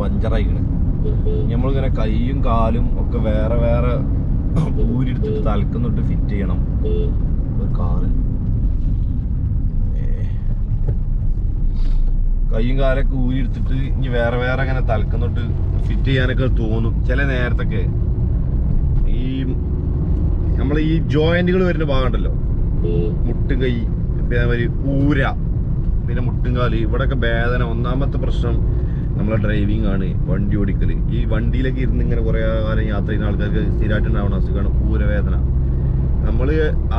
പഞ്ചറായിക്കണ്. നമ്മളിങ്ങനെ കൈയും കാലും ഒക്കെ വേറെ വേറെ ഊരിയെടുത്തിട്ട് തലക്കുന്നിട്ട് ഫിറ്റ് ചെയ്യണം. ഒരു കാറ്. കൈയും കാലൊക്കെ ഊരിയെടുത്തിട്ട് ഇനി വേറെ വേറെ അങ്ങനെ തലക്കുന്നിട്ട് ഫിറ്റ് ചെയ്യാനൊക്കെ തോന്നും. ചില നേരത്തൊക്കെ ഈ നമ്മൾ ഈ ജോയിന്റുകൾ വരുന്ന ഭാഗമുണ്ടല്ലോ മുട്ടും കൈ പിന്നെ ഊര. പിന്നെ മുട്ടുംകാൽ ഇവിടെയൊക്കെ വേദന. ഒന്നാമത്തെ പ്രശ്നം നമ്മളെ ഡ്രൈവിംഗ് ആണ് വണ്ടി ഓടിക്കൽ ഈ വണ്ടിയിലൊക്കെ ഇരുന്ന് ഇങ്ങനെ കുറേ കാലം യാത്ര ചെയ്യുന്ന ആൾക്കാർക്ക് സ്ഥിരമായിട്ട് ഉണ്ടാവണം. അസുഖമാണ് ഊരവേദന നമ്മൾ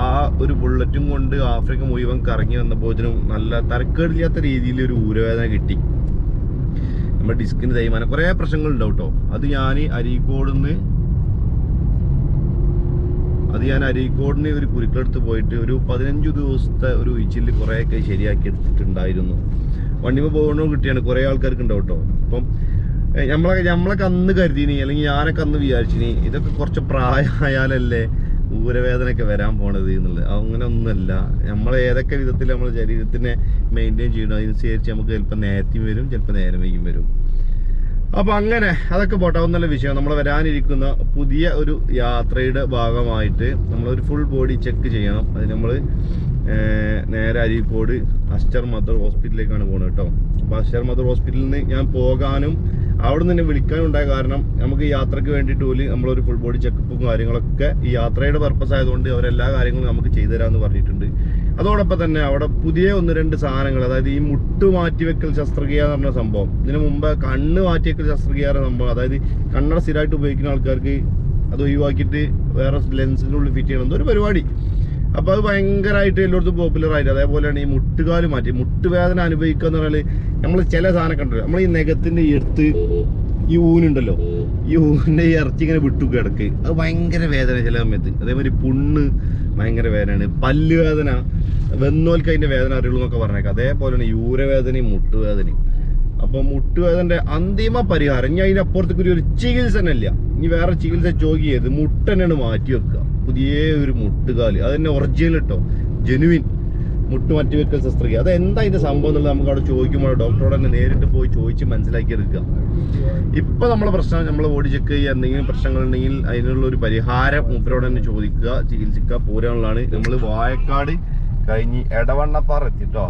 ആ ഒരു ബുള്ളറ്റും കൊണ്ട് ആഫ്രിക്ക മുഴുവൻ കറങ്ങി വന്നപ്പോഴത്തേനും നല്ല തരക്കേടില്ലാത്ത രീതിയിൽ ഒരു ഊരവേദന കിട്ടി. നമ്മുടെ ഡിസ്കിന് തേയ്മാനം. കുറേ പ്രശ്നങ്ങളുണ്ടാവും കേട്ടോ അത് ഞാൻ അരീക്കോട് നിന്ന് അത് ഞാൻ അരീക്കോടിന് ഒരു കുരുക്കളെടുത്ത് പോയിട്ട് ഒരു പതിനഞ്ച് ദിവസത്തെ ഒരു ഇച്ചിൽ കുറേയൊക്കെ ശരിയാക്കി എടുത്തിട്ടുണ്ടായിരുന്നു വണ്ടിമ പോകണോ കിട്ടിയാണ് കുറേ ആൾക്കാർക്ക് ഉണ്ടാവും കേട്ടോ അപ്പം നമ്മളെ നമ്മളൊക്കെ നമ്മളൊക്കെ അന്ന് കരുതിനി അല്ലെങ്കിൽ ഞാനൊക്കെ അന്ന് വിചാരിച്ചിനി ഇതൊക്കെ കുറച്ച് പ്രായമായാലല്ലേ ഊരവേദനയൊക്കെ വരാൻ പോണത് എന്നുള്ളത്. അങ്ങനെ ഒന്നുമല്ല. നമ്മൾ ഏതൊക്കെ വിധത്തിൽ നമ്മൾ ശരീരത്തിനെ മെയിന്റെയിൻ ചെയ്യണം അതിനനുസരിച്ച് നമുക്ക് ചിലപ്പോൾ നേരത്തെയും വരും ചിലപ്പോൾ നേരം വരും. അപ്പൊ അങ്ങനെ അതൊക്കെ പോട്ടെ. ഒന്നല്ല വിഷയം. നമ്മൾ വരാനിരിക്കുന്ന പുതിയ ഒരു യാത്രയുടെ ഭാഗമായിട്ട് നമ്മളൊരു ഫുൾ ബോഡി ചെക്ക് ചെയ്യണം. അത് നമ്മൾ നേരെ അരീക്കോട് അസ്റ്റർ മദർ ഹോസ്പിറ്റലിലേക്കാണ് പോകുന്നത് കേട്ടോ. അപ്പോൾ അസ്റ്റർ മദർ ഹോസ്പിറ്റലിൽ നിന്ന് ഞാൻ പോകാനും അവിടെ നിന്ന് വിളിക്കാനും ഉണ്ടായ കാരണം നമുക്ക് ഈ യാത്രയ്ക്ക് വേണ്ടിയിട്ട് പോലും നമ്മളൊരു ഫുൾ ബോഡി ചെക്കപ്പും കാര്യങ്ങളൊക്കെ ഈ യാത്രയുടെ പർപ്പസ് ആയതുകൊണ്ട് അവരെല്ലാ കാര്യങ്ങളും നമുക്ക് ചെയ്തു തരാമെന്ന് പറഞ്ഞിട്ടുണ്ട്. അതോടൊപ്പം തന്നെ അവിടെ പുതിയ ഒന്ന് രണ്ട് സാധനങ്ങൾ അതായത് ഈ മുട്ട് മാറ്റിവെക്കൽ ശസ്ത്രക്രിയ എന്ന് പറഞ്ഞ സംഭവം. ഇതിനു മുമ്പ് കണ്ണ് മാറ്റിവെക്കൽ ശസ്ത്രക്രിയ എന്ന സംഭവം അതായത് കണ്ണട സ്ഥിരമായിട്ട് ഉപയോഗിക്കുന്ന ആൾക്കാർക്ക് അത് ഒഴിവാക്കിയിട്ട് വേറെ ഉള്ളിൽ ഫിറ്റ് ചെയ്യണം. ഒരു പരിപാടി. അപ്പോൾ അത് ഭയങ്കരമായിട്ട് എല്ലായിടത്തും പോപ്പുലർ ആയിട്ട്. അതേപോലെയാണ് ഈ മുട്ടുകാൽ മാറ്റി മുട്ടുവേദന അനുഭവിക്കുക എന്ന് പറഞ്ഞാൽ നമ്മൾ ചില സാധനം കണ്ടു നമ്മൾ ഈ നഖത്തിന്റെ ഈ എടുത്ത് ഈ ഊനുണ്ടല്ലോ. ഈ ഊനെ ഈ ഇറച്ചി ഇങ്ങനെ വിട്ടു കിടക്ക്. അത് ഭയങ്കര വേദന ചില സമയത്ത്. അതേമാതിരി പുണ്ണ് ഭയങ്കര വേദനയാണ്. പല്ല് വേദന വെന്നോൽക്ക് അതിന്റെ വേദന അറിയുള്ളൂ എന്നൊക്കെ പറഞ്ഞേക്കാം. അതേപോലെയാണ് യൂരവേദനയും മുട്ടുവേദനയും. അപ്പോൾ മുട്ടുവേദനയുടെ അന്തിമ പരിഹാരം ഇനി അതിനപ്പുറത്തേക്ക് ഒരു ചികിത്സ തന്നെ ഇല്ല. ഇനി വേറെ ചികിത്സ ചോഗ് ചെയ്ത് മുട്ടനാണ് മാറ്റി വെക്കുക. പുതിയ ഒരു മുട്ടുകാൽ. അത് തന്നെ ഒറിജിനൽ കേട്ടോ ജെനുവിൻ മുട്ട് മാറ്റി വെക്കൽ ശസ്ത്രക്രിയ. അത് എന്താ ഇതിന്റെ സംഭവം എന്നുള്ളത് നമുക്ക് അവിടെ ചോദിക്കുമ്പോൾ ഡോക്ടറോട് തന്നെ നേരിട്ട് പോയി ചോദിച്ച് മനസ്സിലാക്കി എടുക്കുക ഇപ്പൊ നമ്മളെ പ്രശ്നം നമ്മൾ ബോഡി ചെക്ക് ചെയ്യുക എന്തെങ്കിലും പ്രശ്നങ്ങൾ ഉണ്ടെങ്കിൽ അതിനുള്ള ഒരു പരിഹാരം മൂപ്പരോട് തന്നെ ചോദിക്കുക ചികിത്സിക്കുക പോരാനുള്ളതാണ് നമ്മൾ വായക്കാട് കഴിഞ്ഞ് എടവണ്ണപ്പാറ എത്തിട്ടോ.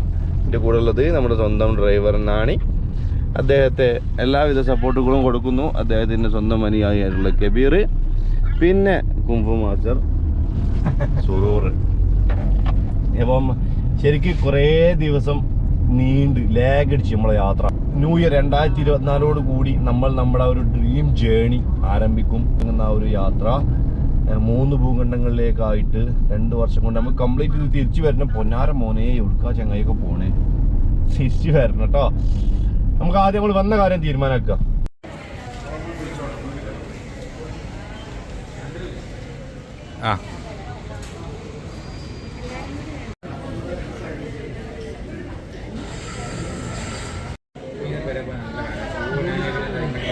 എന്റെ കൂടെ ഉള്ളത് നമ്മുടെ സ്വന്തം ഡ്രൈവർ നാണി അദ്ദേഹത്തെ എല്ലാവിധ സപ്പോർട്ടുകളും കൊടുക്കുന്നു. അദ്ദേഹത്തിന്റെ സ്വന്തം മനിയായിട്ടുള്ള കബീർ പിന്നെ കുംഫു മാസ്റ്റർ സുറൂർ. അപ്പം ശരിക്കും കുറേ ദിവസം നീണ്ട് ലാഗ് അടിച്ച് നമ്മളെ യാത്ര. ന്യൂ ഇയർ രണ്ടായിരത്തി ഇരുപത്തിനാലോട് കൂടി നമ്മൾ നമ്മുടെ ഒരു ഡ്രീം ജേണി ആരംഭിക്കും എന്ന ഒരു യാത്ര. മൂന്ന് ഭൂഖണ്ഡങ്ങളിലേക്കായിട്ട് രണ്ട് വർഷം കൊണ്ട് നമുക്ക് കംപ്ലീറ്റ് ചെയ്ത് തിരിച്ചു വരണം. പൊന്നാര മോനെ ഒഴുക്കാ ചങ്ങായിയൊക്കെ പോണേ. തിരിച്ചു വരണം കേട്ടോ നമുക്ക് ആദ്യം നമ്മൾ വന്ന കാര്യം തീരുമാനമാക്കുക ആ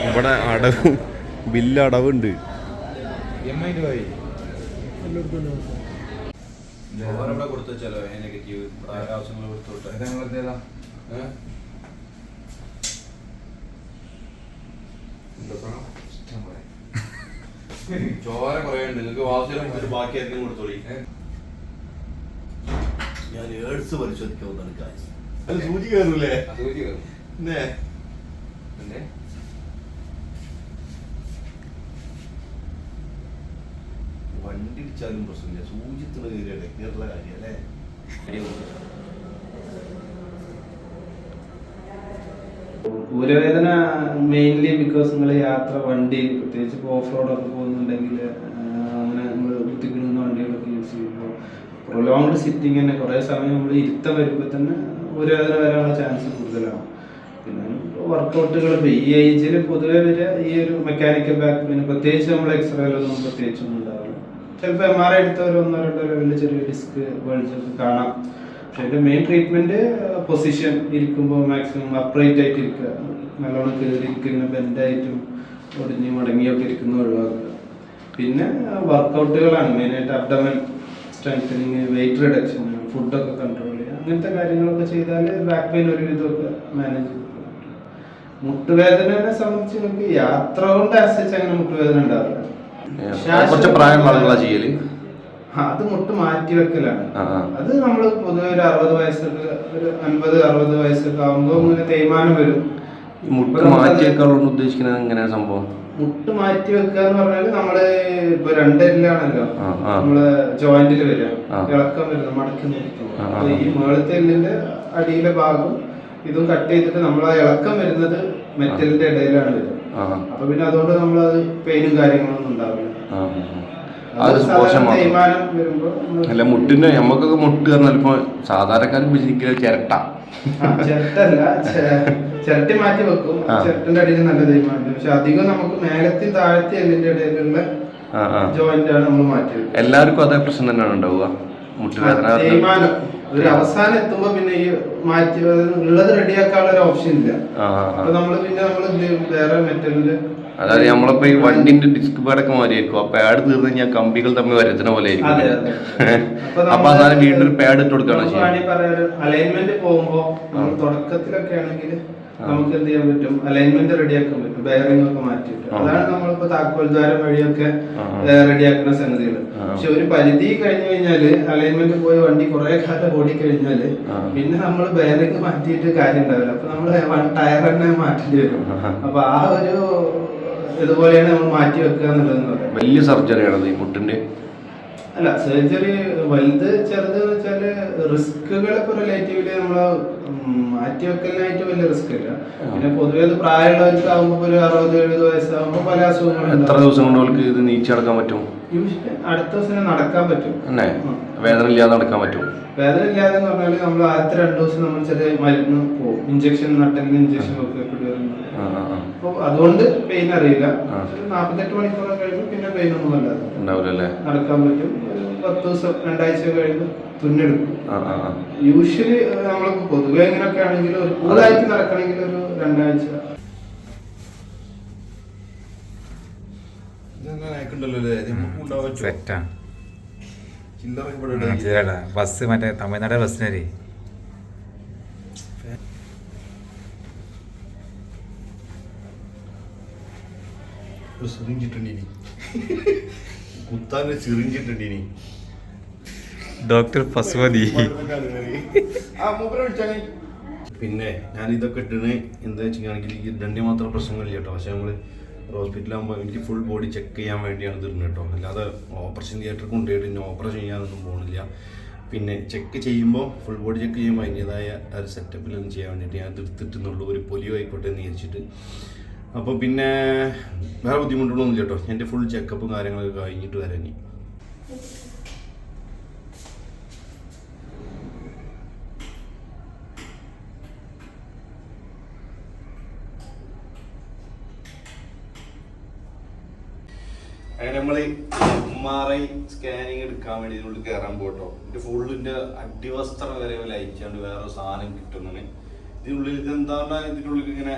ഇവിടെ അടവും ബില്ല് അടവുണ്ട്. ചോര കുറേ ഉണ്ട്. നിങ്ങൾക്ക് ആവശ്യം ബാക്കി ആർക്കും കൊടുത്തോളി. ഞാൻ ഏഴ്സ് പരിശോധിക്കാൻ വന്നാണ് കാശ് അത് സൂചി കയറൂലേ? പിന്നെ വണ്ടി ഇടിച്ചാലും പ്രശ്നമില്ല. സൂചിത്തുള്ള കയറിയാണ് കയറുള്ള കാര്യം അല്ലേ ഊരവേദന മെയിൻലി ബിക്കോസ് നിങ്ങൾ യാത്ര വണ്ടി പ്രത്യേകിച്ച് ഇപ്പോൾ ഓഫ് റോഡൊക്കെ പോകുന്നുണ്ടെങ്കിൽ അങ്ങനെ നമ്മൾ കുത്തിക്കിടുന്ന വണ്ടികളൊക്കെ യൂസ് ചെയ്യുമ്പോൾ പ്രൊലോങ്ഡ് സിറ്റിംഗ് തന്നെ കുറേ സമയം നമ്മൾ ഇരുത്തം വരുമ്പോൾ തന്നെ ഊരവേദന വരാനുള്ള ചാൻസ് കൂടുതലാണ്. പിന്നെ വർക്കൗട്ടുകൾ ഇപ്പോൾ ഈ ഏജിൽ പൊതുവെ വരെ ഈ ഒരു മെക്കാനിക്കൽ ബാക്ക് പെയിന് പ്രത്യേകിച്ച് നമ്മൾ എക്സ്റേയിലൊന്നും പ്രത്യേകിച്ചൊന്നും ഉണ്ടാവില്ല. ചിലപ്പോൾ എം ആർ ഐ എടുത്ത ഒരു ഒന്നോ രണ്ടോ ലെവലിൽ ചെറിയ ഡിസ്ക് ഒക്കെ കാണാം. പക്ഷെ അതിന്റെ മെയിൻ ട്രീറ്റ്മെന്റ് പൊസിഷൻ ഇരിക്കുമ്പോൾ മാക്സിമം അപ്രൈറ്റ് ആയിട്ട് ഇരിക്കുക. നല്ലോണം കയറി ഇരിക്കുക ഇങ്ങനെ ബെൻഡായിട്ടും ഒടിഞ്ഞ് മടങ്ങിയൊക്കെ ഇരിക്കുന്ന ഒഴിവാക്കുക. പിന്നെ വർക്കൗട്ടുകളാണ് മെയിനായിട്ട് അബ്ഡമൻ സ്ട്രെങ്തനിങ് വെയിറ്റ് റിഡക്ഷൻ ഫുഡൊക്കെ കൺട്രോൾ ചെയ്യുക. അങ്ങനത്തെ കാര്യങ്ങളൊക്കെ ചെയ്താൽ ബാക്ക് പെയിൻ ഒരു വിധമൊക്കെ മാനേജ് ചെയ്ത് മുട്ടുവേദനനെ സംബന്ധിച്ച് നമുക്ക് യാത്ര കൊണ്ട് അനുസരിച്ച് അങ്ങനെ മുട്ടുവേദന ഉണ്ടാവില്ല. കുറച്ച് പ്രായമുള്ള ആളുകളാ ചെയ്യൽ അത് മുട്ട് മാറ്റി വെക്കലാണ്. അത് നമ്മൾ പൊതുവെ ഒരു അറുപത് വയസ്സൊക്കെ ഒരു അൻപത് അറുപത് വയസ്സൊക്കെ ആകുമ്പോൾ ഇങ്ങനെ തേയ്മാനം വരും. മുട്ട് മാറ്റി വെക്കാനുള്ള ഉദ്ദേശിക്കുന്നത് എങ്ങനെയാണ് സംഭവം? മുട്ട് മാറ്റി വെക്കുക എന്ന് പറഞ്ഞാൽ നമ്മൾ ഇപ്പൊ രണ്ടെല്ലാണല്ലോ. നമ്മൾ ജോയിന്റിൽ വരിക. ഇളക്കം വരുന്നത് മടക്കി നിർത്തും ഈ മേളത്തെ എല്ലിന്റെ അടിയിലെ ഭാഗം ഇതും കട്ട് ചെയ്തിട്ട് നമ്മൾ ആ ഇളക്കം വരുന്നത് മെറ്റലിന്റെ ഇടയിലാണ് വരുന്നത്. അപ്പൊ പിന്നെ അതുകൊണ്ട് നമ്മൾ പെയിനും കാര്യങ്ങളൊന്നും ഉണ്ടാവില്ല. അത് അല്ല മുട്ടിന്റെ നമുക്കൊക്കെ മുട്ട് പറഞ്ഞാൽ സാധാരണക്കാരൻ ഉപയോഗിക്കുന്ന ചിരട്ട. ചിരട്ടല്ല ചിരട്ടി മാറ്റി വെക്കും. ചിരട്ടിന്റെ അടിയിൽ നല്ല തേയ്മാനം പക്ഷെ അധികം നമുക്ക് മേലത്തി താഴത്തെ എല്ലിന്റെ ഇടയിലുള്ള ജോയിന്റ് ആണ് നമ്മൾ മാറ്റി എല്ലാവർക്കും അതേ പ്രശ്നം തന്നെയാണ് ഉണ്ടാവുക. മുട്ടുവേദന തേയ്മാനം. ഒരു അവസാനം എത്തുമ്പോ പിന്നെ ഈ മാറ്റി ഉള്ളത് റെഡിയാക്കാനുള്ള ഒരു ഓപ്ഷൻ ഇല്ല. അപ്പൊ നമ്മൾ പിന്നെ നമ്മൾ വേറെ മെറ്റലിന്റെ അതായത് നമ്മളിപ്പോ ഈ വണ്ടിന്റെ ഡിസ്ക് പാഡൊക്കെ മാറിയിരിക്കും ആ പാഡ് തീർന്നു കഴിഞ്ഞാൽ കമ്പികൾ തമ്മിൽ വരച്ചന പോലെ ആയിരിക്കും. അപ്പൊ അതാണ് വീണ്ടും ഒരു പാഡ് ഇട്ട് കൊടുക്കുകയാണ് അലൈൻമെന്റ് പോകുമ്പോ തുടക്കത്തിലൊക്കെ ആണെങ്കിൽ നമുക്ക് എന്ത് ചെയ്യാൻ പറ്റും അലൈൻമെന്റ് റെഡിയാക്കാൻ പറ്റും. ബെയറിംഗ് ഒക്കെ മാറ്റിയിട്ട്. അതാണ് നമ്മളിപ്പോ താക്കോൽ ദ്വാരം വഴിയൊക്കെ. റെഡിയാക്കുന്ന സംഗതികൾ പക്ഷെ ഒരു പരിധി കഴിഞ്ഞു കഴിഞ്ഞാൽ അലൈൻമെന്റ് പോയ വണ്ടി കുറെ കാലം ഓടി കഴിഞ്ഞാൽ പിന്നെ നമ്മൾ ബെയറിംഗ് മാറ്റിയിട്ട് കാര്യം ഉണ്ടാവില്ല. അപ്പൊ നമ്മൾ ടയർ തന്നെ മാറ്റേണ്ടി വരും. അപ്പൊ ആ ഒരു ഇതുപോലെയാണ് നമ്മൾ മാറ്റി വെക്കുക എന്നുള്ളത് വലിയ സർജറിയാണ് ഈ മുട്ടിന്റെ. അല്ല സർജറി വലുത് ചെറുത് വെച്ചാൽ റിസ്കുകളൊക്കെ റിലേറ്റീവ്ലി നമ്മൾ മാറ്റി വെക്കലിനായിട്ട് വലിയ റിസ്ക് ഇല്ല പിന്നെ പൊതുവെ അത് പ്രായമുള്ളവർക്ക് ആകുമ്പോ ഒരു അറുപത് എഴുപത് വയസ്സാകുമ്പോ പല അസുഖങ്ങളും എത്ര ദിവസം കൊണ്ട് അവർക്ക് ഇത് നീച്ചടക്കാൻ പറ്റും? അടുത്ത ദിവസം നടക്കാൻ പറ്റും. അല്ലേ. വേദന ഇല്ലാതെ നടക്കാൻ പറ്റും വേദന ഇല്ലാതെ എന്ന് പറഞ്ഞാൽ നമ്മൾ ആദ്യത്തെ രണ്ടു ദിവസം നമ്മൾ ചെറിയ മരുന്ന് പോകും ഇഞ്ചക്ഷൻ നട്ടെങ്കിൽ ഇഞ്ചക്ഷൻ ഒക്കെ ആ. അതുകൊണ്ട് പെയിൻ അറിയില്ല. ആ. മണിക്കൂർ കഴിയുമ്പോൾ പിന്നെ പെയിൻ ഒന്നും അല്ലാതെ ഉണ്ടാവില്ലല്ലേ നടക്കാൻ പറ്റും. പത്ത് ദിവസം രണ്ടാഴ്ച കഴിയുമ്പോൾ തുന്നെടുക്കും യൂഷ്വലി നമ്മൾക്ക് പൊതുവെ എങ്ങനെയൊക്കെ ആണെങ്കിലും ഒരു കൂടുതലായിട്ട് നടക്കണമെങ്കിൽ ഒരു രണ്ടാഴ്ച. ബസ് മറ്റേ തമിഴ്നാട് ബസ്സിനേ ഡോക്ടർ പശുപതി. പിന്നെ ഞാൻ ഇതൊക്കെ ഇട്ടിന്. എന്താ വെച്ചിട്ടുണ്ടെങ്കിൽ രണ്ടേ മാത്രം പ്രശ്നങ്ങളില്ല കേട്ടോ. പക്ഷെ നമ്മൾ ഹോസ്പിറ്റലാകുമ്പോൾ എനിക്ക് ഫുൾ ബോഡി ചെക്ക് ചെയ്യാൻ വേണ്ടിയാണ് തരുന്നത് കേട്ടോ. അല്ലാതെ ഓപ്പറേഷൻ തിയേറ്ററിൽ കൊണ്ടുപോയിട്ട് ഇനി ഓപ്പറേഷൻ ചെയ്യാനൊന്നും പോകുന്നില്ല പിന്നെ ചെക്ക് ചെയ്യുമ്പോൾ ഫുൾ ബോഡി ചെക്ക് ചെയ്യുമ്പോൾ അതിന്റെതായ ഒരു സെറ്റപ്പിലൊന്നും ചെയ്യാൻ വേണ്ടിയിട്ട് ഞാൻ തിരുത്തിട്ട് എന്നുള്ളൂ ഒരു പൊലിയോ ആയിക്കോട്ടെ എന്ന് വിചാരിച്ചിട്ട്. അപ്പോൾ പിന്നെ വേറെ ബുദ്ധിമുട്ടുകളൊന്നും കേട്ടോ. എന്റെ ഫുൾ ചെക്കപ്പും കാര്യങ്ങളൊക്കെ കഴിഞ്ഞിട്ട് വരാൻ അങ്ങനെ നമ്മൾ എം ആർ ഐ സ്കാനിങ് എടുക്കാൻ വേണ്ടി ഇതിനുള്ളിൽ കയറാൻ പോട്ടോ. എന്റെ ഫുള്ളിന്റെ അടിവസ്ത്രം വരെ ലയിച്ചാണ്ട് വേറെ സാധനം കിട്ടുന്നതാണ്. ഇതിനുള്ളിൽ ഇതെന്താണ് ഇതിനുള്ളിൽ ഇങ്ങനെ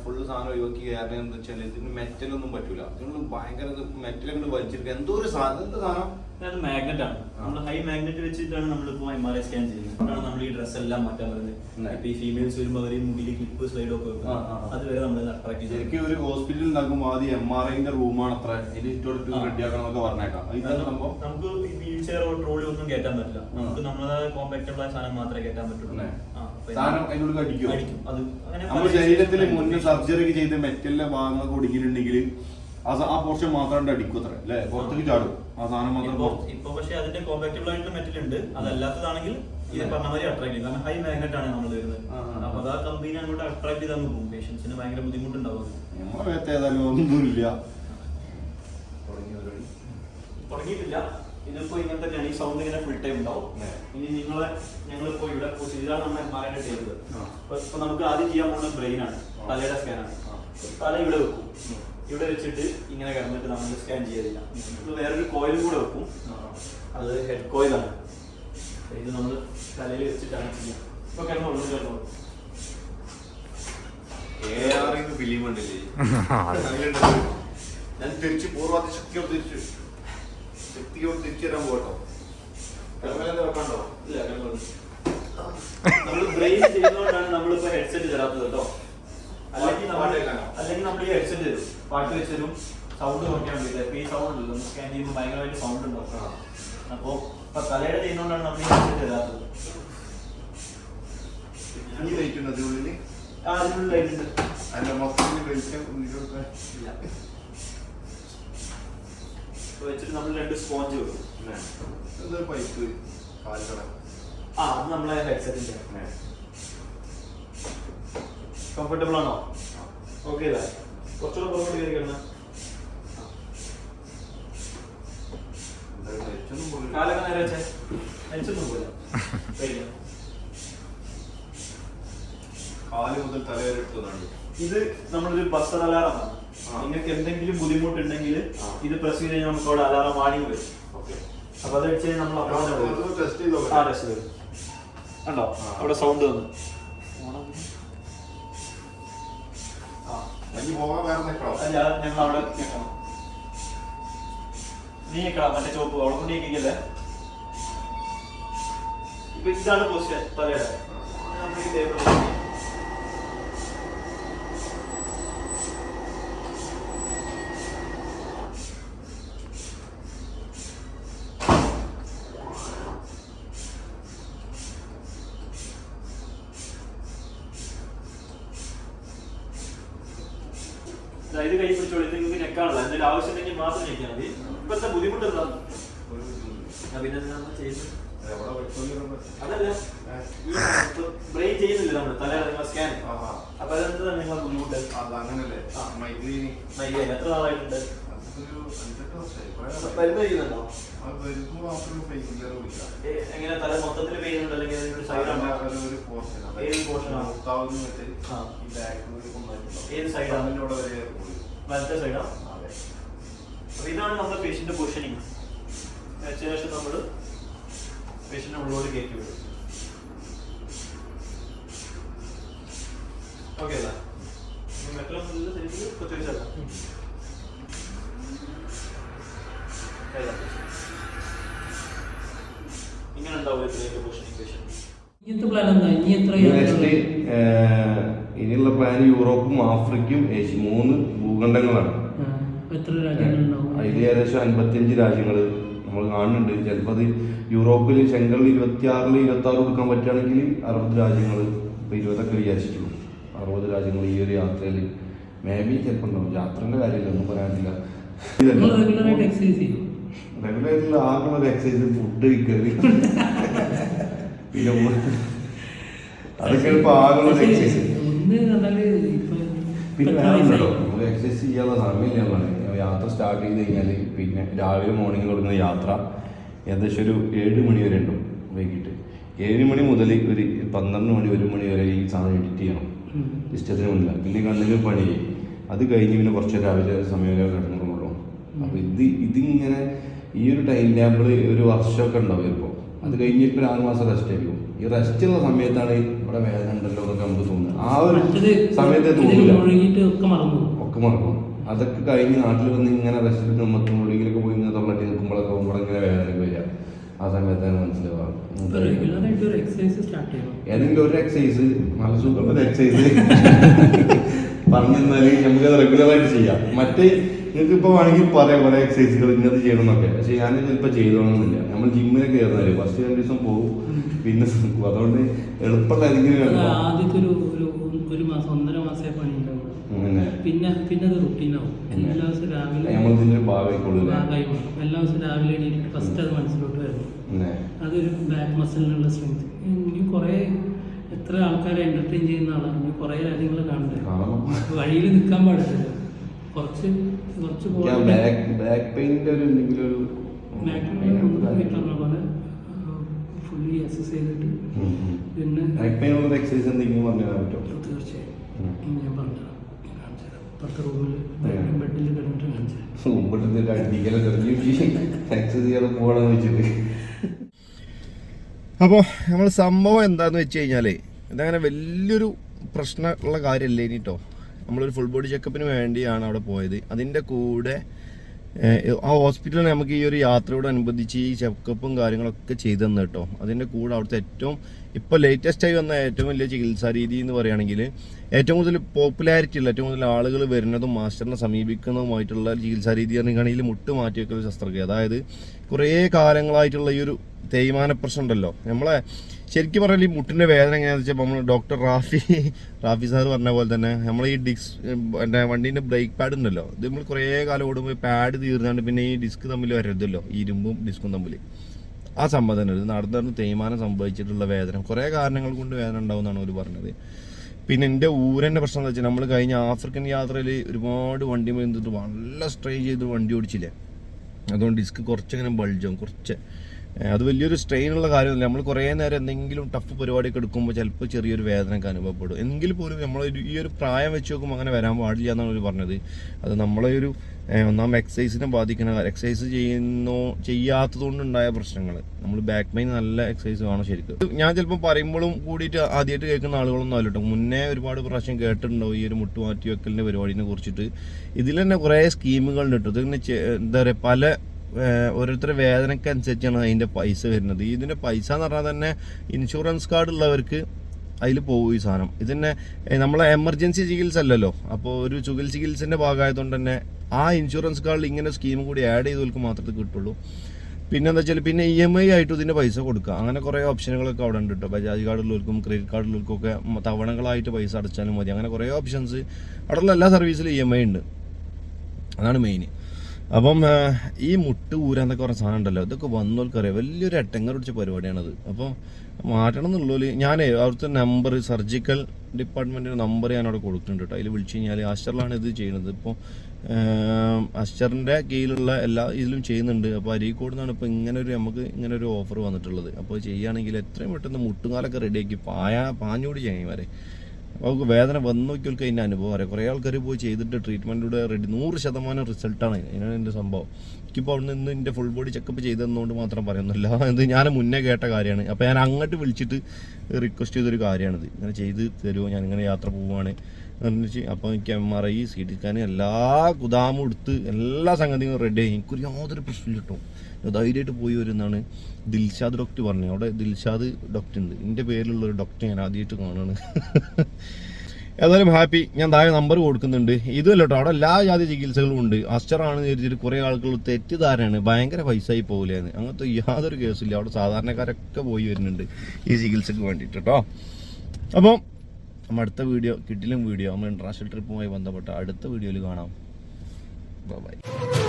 ഫുള്ള് സാധനം ഒഴിവാക്കി കയറണെന്ന് വെച്ചാൽ ഇതിന് മെറ്റലൊന്നും പറ്റൂല. ഇതിനുള്ളിൽ ഭയങ്കര മെറ്റൽ അങ്ങോട്ട് വലിച്ചെടുക്കുക എന്തോ ഒരു സാധനം എന്താ സാധനം? അത് മാഗ്നറ്റ് ആണ്. നമ്മൾ ഹൈ മാഗ്നറ്റ് വെച്ചിട്ടാണ് നമ്മളിപ്പോ എം ആർ ഐ സ്കാൻ ചെയ്യുന്നത്. അതാണ് നമ്മൾ ഈ ഡ്രസ് എല്ലാം മാറ്റാൻ. പറയുന്നത്. ഇപ്പൊ ഈ ഫീമെയിൽസ് വരുമ്പോൾ അവർ മുടിയിൽ ക്ലിപ്പ് സ്ലൈഡ് ഒക്കെ വെക്കും. അത്. അതുവരെ നമ്മൾ അട്രാക്ട് ചെയ്യും ശരിക്കും ഒരു ഹോസ്പിറ്റലിൽ ഉണ്ടാക്കുമ്പോൾ ആദ്യം എം ആർ ഐന്റെ റൂമാണ് അത്ര റെഡി ആക്കണം എന്നൊക്കെ പറഞ്ഞേക്കാം. നമുക്ക് വീൽ ചെയറോ ട്രോളി ഒന്നും കയറ്റാൻ പറ്റില്ല. നമുക്ക് നമ്മളെ കോമ്പാക്റ്റബിൾ ആയ സാധനം മാത്രമേ കയറ്റാൻ പറ്റുള്ളൂ. ശരീരത്തിൽ മുന്നേ സർജറി ചെയ്ത് മെറ്റലിന്റെ ഭാഗങ്ങളൊക്കെ ഒടുങ്ങിയിട്ടുണ്ടെങ്കിൽ ആ പോർഷൻ മാത്രം അടിക്കും അത്ര അല്ലേ? പുറത്തേക്ക് ചാടും. ആ സാധനം മാത്രം ഇപ്പൊ പക്ഷേ അതിന്റെ കോമ്പാക്റ്റബിൾ ആയിട്ടുള്ള മെറ്റൽ ഉണ്ട് അതല്ലാത്തതാണെങ്കിൽ ഇത് പറഞ്ഞ മാതിരി അട്രാക്ട് ചെയ്യും. കാരണം ഹൈ മാഗ്നറ്റ് ആണ് നമ്മൾ വരുന്നത്. അപ്പൊ അത് ആ കമ്പനി അങ്ങോട്ട് അട്രാക്ട് ചെയ്ത് അങ്ങ് പോകും. പേഷ്യൻസിന് ഭയങ്കര ബുദ്ധിമുട്ടുണ്ടാവും. നമ്മളെ മേത്ത് ഏതായാലും ഒന്നുമില്ല. തുടങ്ങിയിട്ടില്ല. ഇതിപ്പോ ഇങ്ങനത്തെ തന്നെയാണ് ഈ സൗണ്ട് ഇങ്ങനെ ഫുൾ ടൈം ഉണ്ടാവും. ഇനി നിങ്ങളെ ഞങ്ങളിപ്പോ ഇവിടെ പൊസി- ഇതാണ് നമ്മൾ എം ആർ ഐ ചെയ്തത് ഇപ്പൊ നമുക്ക് ആദ്യം ചെയ്യാൻ പോകുന്നത് ബ്രെയിനാണ് തലയുടെ സ്കാൻ ആണ്. തല ഇവിടെ വെക്കും. ഇവിടെ വെച്ചിട്ട് ഇങ്ങനെ കിടന്നിട്ട് നമ്മൾ സ്കാൻ ചെയ്യലില്ല. ഇത് വേറൊരു കോയിലും കൂടെ വെക്കും. അത് ഹെഡ് കോയിലാണ് ഇത് നമ്മൾ തലയിൽ വെച്ചിട്ടാണ് ചെയ്യുക. ഇപ്പൊ കിടന്നു ഉണ്ടല്ലേ? ഞാൻ തിരിച്ച് പൂർവാതി ശക്തിയോട് തിരിച്ചു. ശക്തിയോട് തിരിച്ചു തരാൻ പോട്ടോ വെക്കണ്ടോ? ഇല്ല നമ്മൾ ബ്രെയിൻ ചെയ്യുന്നതുകൊണ്ടാണ് നമ്മളിപ്പോ ഹെഡ്സെറ്റ് തരാത്തത് കേട്ടോ. അല്ലെങ്കിൽ നമ്മൾ അല്ലെങ്കിൽ നമ്മൾ ഈ ഹെഡ്സെറ്റ് തരും പാട്ട് വെച്ച് തരും സൗണ്ട് കുറയ്ക്കാൻ വേണ്ടിയിട്ട്. ഇപ്പൊ ഈ സൗണ്ട് ഉണ്ടല്ലോ നമുക്ക് സ്കാൻ ചെയ്യുമ്പോൾ ഭയങ്കരമായിട്ട് സൗണ്ട് ഉണ്ടാവും. അപ്പോൾ ഇപ്പൊ തലയുടെ ചെയ്യുന്നതുകൊണ്ടാണ് നമ്മൾ ഈ ഹെഡ്സെറ്റ് തരാത്തത് ഈ ലൈറ്റ് ഉണ്ട് അതിനുള്ളിൽ ആ അതിനുള്ള ലൈറ്റ് ഉണ്ട്. അതിന്റെ മൊത്തത്തിൽ വെളിച്ചം ഇല്ല. വെച്ചിട്ട് നമ്മൾ രണ്ട് സ്പോഞ്ച് വെക്കും. പൈപ്പ് ആ അത് നമ്മളെ ഹെഡ്സെറ്റിന്റെ കംഫർട്ടബിൾ ആണോ? ഓക്കെ അല്ലേ കുറച്ചുകൂടെ പുറകോട്ട് കയറി കിടന്ന കാലൊക്കെ നേരെ വെച്ചേ. നെച്ചൊന്നും പോലെ. കാൽ മുതൽ തല വരെ എടുത്തതാണ്. ഇത് നമ്മളൊരു ബസ് അലാറം ആണ്. ആ. നിങ്ങൾക്ക് എന്തെങ്കിലും ബുദ്ധിമുട്ടുണ്ടെങ്കിൽ. ഇത് പ്രസ് ചെയ്ത് കഴിഞ്ഞാൽ നമുക്ക് അവിടെ അലാറം വാണിംഗ് വരും. അപ്പൊ അത് വെച്ച് നമ്മൾ. ടെസ്റ്റ് ചെയ്തോ ആ ടെസ്റ്റ് ചെയ്തു. കണ്ടോ. അവിടെ സൗണ്ട് വന്നു. ഇനി പോകാൻ വേറെ നിൽക്കണോ അല്ല ഞങ്ങൾ അവിടെ നിൽക്കണം നീ നിൽക്കണം മറ്റേ ചോപ്പ് അവിടെ കൊണ്ട് നീക്കിക്കല്ലേ ഇപ്പൊ ഇതാണ് പൊസിഷൻ തലയുടെ നമ്മൾ ഈ ടേബിൾ ഇത് കൈ പിടിച്ചോളി ഇത് നിങ്ങൾക്ക് ഞെക്കാണല്ലോ എന്തെങ്കിലും ആവശ്യം ഉണ്ടെങ്കിൽ മാത്രം ഞെക്കിയാൽ മതി ഇപ്പോഴത്തെ ബുദ്ധിമുട്ട് എന്താ ആ, പിന്നെ എന്താ നമ്മൾ ചെയ്യുന്നത് എവിടെ വെച്ചോണ്ടിരുന്നത് അതല്ല ഈ നമ്മൾ സ്കാൻ ഏ, എങ്ങനെ തല മൊത്തത്തിൽ വലത്തെ ഇതാണ് നമ്മുടെ പേഷ്യന്റ് പൊസിഷനിങ് അതിനുശേഷം ശേഷം നമ്മൾ പേഷ്യന്റ് ഉള്ളോട് കയറ്റി വിടും ഓക്കെ അല്ലേ മെറ്റലൊന്നും ഇല്ല ശരിക്കും കൊച്ചു ചേട്ടാ ഇങ്ങനെ ഉണ്ടാവും ഇതിലേക്ക് പൊസിഷനിങ് പേഷ്യന്റ് ഇങ്ങനത്തെ പ്ലാൻ എന്താ? ഇനി എത്ര നെക്സ്റ്റ് ഇനിയുള്ള പ്ലാൻ യൂറോപ്പും ആഫ്രിക്കയും ഏഷ്യ മൂന്ന് ഭൂഖണ്ഡങ്ങളാണ്. എത്ര രാജ്യങ്ങളുണ്ടാവും അതിൽ ഏകദേശം അൻപത്തിയഞ്ച് രാജ്യങ്ങൾ നമ്മൾ കാണുന്നുണ്ട്. ചിലപ്പോൾ അത് യൂറോപ്പിൽ ശങ്കറിൽ ഇരുപത്തി ആറിൽ ഇരുപത്തി ആറ് കൊടുക്കാൻ പറ്റുകയാണെങ്കിൽ അറുപത് രാജ്യങ്ങൾ ഇപ്പോൾ ഇരുപതൊക്കെ വിചാരിച്ചിട്ടുള്ളൂ. അറുപത് രാജ്യങ്ങൾ ഈ ഒരു യാത്രയിൽ മേ ബി ചിലപ്പോൾ ഉണ്ടാവും. യാത്രന്റെ കാര്യമില്ല ഒന്നും പറയാനില്ല റെഗുലറായിട്ടുള്ള ഒരു എക്സസൈസ് ഫുഡ് കഴിക്കരുത് പിന്നെ അതൊക്കെ ഇപ്പോൾ ഒരു എക്സസൈസ് പിന്നെ എക്സസൈസ് ചെയ്യാനുള്ള സമയമില്ലാന്നാണ് യാത്ര സ്റ്റാർട്ട് ചെയ്ത് കഴിഞ്ഞാൽ പിന്നെ രാവിലെ മോർണിംഗ് തുടങ്ങുന്ന യാത്ര ഏകദേശം ഒരു ഏഴ് മണി വരെ ഉണ്ടാവും വൈകിട്ട്. ഏഴ് മണി മുതൽ ഒരു പന്ത്രണ്ട് മണി ഒരു മണി വരെ ഈ സാധനം എഡിറ്റ് ചെയ്യണം. ഇഷ്ടത്തിന് മുന്നില്ല പിന്നെ കണ്ണിന് പണി. അത് കഴിഞ്ഞ് പിന്നെ കുറച്ച് രാവിലെ സമയം കിടന്നുള്ളൂ അപ്പോൾ ഇത് ഇതിങ്ങനെ ഈ ഒരു ടൈം ടേബിൾ ഒരു വർഷമൊക്കെ ഉണ്ടാവും ഇപ്പോൾ അത് കഴിഞ്ഞ് ഇപ്പൊ ആറ് മാസം റെസ്റ്റ് ആയിരിക്കും. ഈ റെസ്റ്റ് ഉള്ള സമയത്താണ് ഇവിടെ വേദന ഉണ്ടല്ലോ എന്നൊക്കെ നമുക്ക് തോന്നുന്നത്. ആ ഒരു സമയത്ത് തോന്നില്ല. ഒക്കെ മറക്കും. അതൊക്കെ കഴിഞ്ഞ് നാട്ടിൽ വന്ന് ഇങ്ങനെ റെസ്റ്റ് നമുക്ക് മുകളിലൊക്കെ പോയി ഇങ്ങനെ തൊള്ളട്ടി നിൽക്കുമ്പോഴൊക്കെ ഇവിടെ ഇങ്ങനെ വേദനയൊക്കെ വരിക ആ സമയത്ത് തന്നെ മനസ്സിലാവാം ഏതെങ്കിലും ഒരു എക്സസൈസ് നല്ല സുഖമുള്ള എക്സസൈസ് പറഞ്ഞു നമുക്ക് അത് റെഗുലർ ആയിട്ട് ചെയ്യാം. മറ്റേ നിങ്ങൾക്ക് ഇപ്പോൾ വേണമെങ്കിൽ പറയാം കുറേ എക്സസൈസുകൾ ഇന്നത് ചെയ്യണം എന്നൊക്കെ പക്ഷേ ഞാൻ ചിലപ്പോൾ ചെയ്തോണമെന്നില്ല നമ്മൾ ജിമ്മിലൊക്കെ കയറുന്നാൽ ഫസ്റ്റ് രണ്ട് ദിവസം പോകും പിന്നെ അതുകൊണ്ട് എളുപ്പമുള്ള ഏതെങ്കിലും ആദ്യത്തെ ഒരു ഒരു ഒരു മാസം ഒന്നര മാസമേ പണി ഉണ്ടാവും അങ്ങനെ പിന്നെ പിന്നെ അത് റുട്ടീനാവും എല്ലാ ദിവസവും രാവിലെ ഭാഗമായി മാറും. എല്ലാ ദിവസവും രാവിലെ എണീറ്റ് ഫസ്റ്റ് അത് മനസ്സിലോട്ട് വരുന്നു അതൊരു ബാക്ക് മസിലിനുള്ള സ്ട്രെങ്ത് ഇനി കുറേ എത്ര ആൾക്കാരെ എന്റർടൈൻ ചെയ്യുന്ന ആളാണ്. ഇനി കുറേ കാര്യങ്ങൾ കാണണ്ടേ? കാണണം. വഴിയിൽ നിൽക്കാൻ പാടില്ല കുറച്ച് കുറച്ച് പറഞ്ഞ പോലെ ഫുള്ളി എക്സസൈസ് ചെയ്തിട്ട്. പിന്നെ പറഞ്ഞു തീർച്ചയായും. ഞാൻ പറഞ്ഞുതരാം. പത്ത് റൂമിൽ. ബെഡിൽ കിടന്നിട്ട് എക്സസൈസ് ചെയ്യാതെ പോകണമെന്ന് വെച്ചിട്ട്. അപ്പോൾ നമ്മൾ സംഭവം എന്താന്ന് വെച്ച് കഴിഞ്ഞാൽ ഇതങ്ങനെ വലിയൊരു പ്രശ്നമുള്ള കാര്യമല്ല ഇനി കേട്ടോ നമ്മളൊരു ഫുൾ ബോഡി ചെക്കപ്പിന് വേണ്ടിയാണ് അവിടെ പോയത്. അതിന്റെ കൂടെ ആ ഹോസ്പിറ്റലിൽ നമുക്ക് ഈ ഒരു യാത്രയോടനുബന്ധിച്ച് ഈ ചെക്കപ്പും കാര്യങ്ങളൊക്കെ ചെയ്തു തന്നെ കേട്ടോ അതിന്റെ കൂടെ അവിടുത്തെ ഏറ്റവും ഇപ്പോൾ ലേറ്റസ്റ്റായി വന്ന ഏറ്റവും വലിയ ചികിത്സാ രീതി എന്ന് പറയുകയാണെങ്കിൽ ഏറ്റവും കൂടുതൽ പോപ്പുലാരിറ്റി ഉള്ള ഏറ്റവും കൂടുതൽ ആളുകൾ വരുന്നതും മാസ്റ്ററിനെ സമീപിക്കുന്നതുമായിട്ടുള്ള ചികിത്സാ രീതി പറയുകയാണെങ്കിൽ മുട്ട് മാറ്റിവെക്കൽ ശസ്ത്രക്രിയ. അതായത് കുറേ കാലങ്ങളായിട്ടുള്ള ഈ ഒരു തേയ്മാന പ്രശ്നം ഉണ്ടല്ലോ. നമ്മളെ ശരിക്കും പറഞ്ഞാൽ ഈ മുട്ടിന്റെ വേദന എങ്ങനെയാണെന്ന് വെച്ചാൽ നമ്മൾ ഡോക്ടർ റാഫി റാഫി സാർ പറഞ്ഞ പോലെ തന്നെ നമ്മൾ ഈ ഡിസ്ക് എന്റെ വണ്ടീന്റെ ബ്രേക്ക് പാഡ് ഉണ്ടല്ലോ. ഇത് നമ്മൾ കുറേ കാലം ഓടുമ്പോൾ പാഡ് തീർന്നാണ്ട് പിന്നെ ഈ ഡിസ്ക് തമ്മിൽ വരരുതല്ലോ. ഇരുമ്പും ഡിസ്കും തമ്മിൽ ആ നടന്നു നടന്ന് തേയ്മാനം സംഭവിച്ചിട്ടുള്ള വേദന. കുറേ കാരണങ്ങൾ കൊണ്ട് വേദന ഉണ്ടാവും എന്നാണ് അവർ പറഞ്ഞത്. പിന്നെ എന്റെ ഊരന്റെ പ്രശ്നം എന്താ വെച്ചാൽ നമ്മൾ കഴിഞ്ഞ ആഫ്രിക്കൻ യാത്രയിൽ ഒരുപാട് വണ്ടി മേന്തിട്ട് നല്ല സ്ട്രൈ ചെയ്ത് വണ്ടി ഓടിച്ചില്ലേ? അതുകൊണ്ട് ഡിസ്ക് കുറച്ചങ്ങനെ ബൾജാവും കുറച്ച്. അത് വലിയൊരു സ്ട്രെയിൻ ഉള്ള കാര്യമല്ല നമ്മൾ കുറേ നേരം എന്തെങ്കിലും ടഫ് പരിപാടിയൊക്കെ എടുക്കുമ്പോൾ ചിലപ്പോൾ ചെറിയൊരു വേദനയൊക്കെ അനുഭവപ്പെടും. എങ്കിൽ പോലും നമ്മൾ ഈ ഒരു പ്രായം വെച്ച് നോക്കുമ്പോൾ അങ്ങനെ വരാൻ പാടില്ല എന്നാണ് അവർ പറഞ്ഞത്. അത് നമ്മളെ ഒരു ഒന്നാം എക്സസൈസിനെ ബാധിക്കുന്ന എക്സസൈസ് ചെയ്യുന്നോ ചെയ്യാത്തതുകൊണ്ടുണ്ടായ പ്രശ്നങ്ങൾ നമ്മൾ ബാക്ക് പെയിൻ നല്ല എക്സസൈസ് വേണം ശരിക്കും. ഞാൻ ചിലപ്പോൾ പറയുമ്പോഴും കൂടിയിട്ട് ആദ്യമായിട്ട് കേൾക്കുന്ന ആളുകളൊന്നും അല്ല കേട്ടോ. മുന്നേ ഒരുപാട് പ്രാവശ്യം കേട്ടിട്ടുണ്ടാവും ഈ ഒരു മുട്ടുമാറ്റി വെക്കലിന്റെ പരിപാടിനെ കുറിച്ചിട്ട്. ഇതിൽ തന്നെ കുറേ സ്കീമുകളുണ്ട് കേട്ടോ. ഇതിങ്ങനെ എന്താ പറയുക പല ഓരോരുത്തരുടെ വേദനക്കനുസരിച്ചാണ് അതിന്റെ പൈസ വരുന്നത്. ഇതിന്റെ പൈസ എന്ന് പറഞ്ഞാൽ തന്നെ ഇൻഷുറൻസ് കാർഡ് ഉള്ളവർക്ക് അതിൽ പോകും ഈ സാധനം. ഇതിനെ ഏഹ് നമ്മളെ എമർജൻസി ചികിത്സ അല്ലല്ലോ. അപ്പോൾ ഒരു ചുകൽ ചികിത്സന്റെ ഭാഗമായതുകൊണ്ട് തന്നെ ആ ഇൻഷുറൻസ് കാർഡിൽ ഇങ്ങനെ സ്കീം കൂടി ആഡ് ചെയ്തവർക്ക് മാത്രമേ കിട്ടുള്ളൂ. പിന്നെ എന്താ വെച്ചാൽ പിന്നെ ഇ എം ഐ ആയിട്ട് ഇതിന്റെ പൈസ കൊടുക്കുക. അങ്ങനെ കുറേ ഓപ്ഷനുകളൊക്കെ അവിടെ ഉണ്ട് കേട്ടോ ബജാജ് കാർഡിലുള്ളവർക്കും ക്രെഡിറ്റ് കാർഡിലുള്ളവർക്കും ഒക്കെ തവണകളായിട്ട് പൈസ അടച്ചാലും മതി. അങ്ങനെ കുറേ ഓപ്ഷൻസ് അവിടെയുള്ള എല്ലാ സർവീസിലും ഇ എം ഐ ഉണ്ട്. അതാണ് മെയിൻ അപ്പം ഈ മുട്ട് ഊരാന്നൊക്കെ പറഞ്ഞ സാധനം ഉണ്ടല്ലോ ഇതൊക്കെ വന്നവർക്കറിയാം വലിയൊരു എട്ടങ്ങർ പിടിച്ച പരിപാടിയാണത്. അപ്പോൾ മാറ്റണം എന്നുള്ളൂ ഞാൻ അവിടുത്തെ നമ്പർ സർജിക്കൽ ഡിപ്പാർട്ട്മെന്റിന്റെ നമ്പർ ഞാൻ അവിടെ കൊടുക്കുന്നുണ്ട് കേട്ടോ അതിൽ വിളിച്ചു കഴിഞ്ഞാൽ അസ്റ്ററിലാണ് ഇത് ചെയ്യുന്നത്. ഇപ്പോൾ അസ്റ്ററിന്റെ കീഴിലുള്ള എല്ലാ ഇതിലും ചെയ്യുന്നുണ്ട്. അപ്പോൾ അരീക്കോട് നിന്നാണ് ഇപ്പോൾ ഇങ്ങനെ ഒരു നമുക്ക് ഇങ്ങനെ ഒരു ഓഫർ വന്നിട്ടുള്ളത്. അപ്പോൾ ചെയ്യുകയാണെങ്കിൽ എത്രയും പെട്ടെന്ന് മുട്ടുകാലൊക്കെ റെഡിയാക്കി പായ പാഞ്ഞോടി ചെയ്യാൻ വരെ അവർക്ക് വേദന വന്നു നോക്കിയവർക്ക് അതിന്റെ അനുഭവം അറിയാം. കുറേ ആൾക്കാർ പോയി ചെയ്തിട്ട് ട്രീറ്റ്മെന്റിലൂടെ റെഡി നൂറ് ശതമാനം റിസൾട്ടാണ് അതിനാണ് എന്റെ സംഭവം. എനിക്കിപ്പോൾ അവിടെ നിന്ന് എന്റെ ഫുൾ ബോഡി ചെക്കപ്പ് ചെയ്തതെന്നുകൊണ്ട് മാത്രം പറയുന്നില്ല ഇത് ഞാൻ മുന്നേ കേട്ട കാര്യമാണ്. അപ്പോൾ ഞാൻ അങ്ങോട്ട് വിളിച്ചിട്ട് റിക്വസ്റ്റ് ചെയ്തൊരു കാര്യമാണിത്. ഇങ്ങനെ ചെയ്ത് തരുമോ ഞാൻ ഇങ്ങനെ യാത്ര പോവുകയാണ് അപ്പോൾ എനിക്ക് M R I C T scan എല്ലാ കുതാമും എടുത്ത് എല്ലാ സംഗതികളും റെഡി ആയി. എനിക്കൊരു യാതൊരു പ്രശ്നമില്ല കേട്ടോ. ധൈര്യമായിട്ട് പോയി വരുന്നതാണ് ദിൽഷാദ് ഡോക്ടർ പറഞ്ഞത്. അവിടെ ദിൽഷാദ് ഡോക്ടർ ഉണ്ട്. എന്റെ പേരിലുള്ള ഒരു ഡോക്ടർ ഞാൻ ആദ്യമായിട്ട് കാണുകയാണ് ഏതായാലും ഹാപ്പി ഞാൻ താഴെ നമ്പർ കൊടുക്കുന്നുണ്ട്. ഇതുമല്ല കേട്ടോ. അവിടെ എല്ലാ ജാതി ചികിത്സകളും ഉണ്ട്. അസ്റ്ററാണ് വിചാരിച്ചിട്ട് കുറേ ആളുകൾ തെറ്റിദ്ധാരണയാണ്. ഭയങ്കര പൈസ ആയി പോകില്ലെന്ന് അങ്ങനത്തെ യാതൊരു കേസില്ല അവിടെ സാധാരണക്കാരൊക്കെ പോയി വരുന്നുണ്ട് ഈ ചികിത്സക്ക് വേണ്ടിയിട്ട് കേട്ടോ. അപ്പം നമ്മൾ അടുത്ത വീഡിയോ കിട്ടിലും വീഡിയോ നമ്മൾ ഇന്റർനാഷണൽ ട്രിപ്പുമായി ബന്ധപ്പെട്ട അടുത്ത വീഡിയോയിൽ കാണാം. Bye bye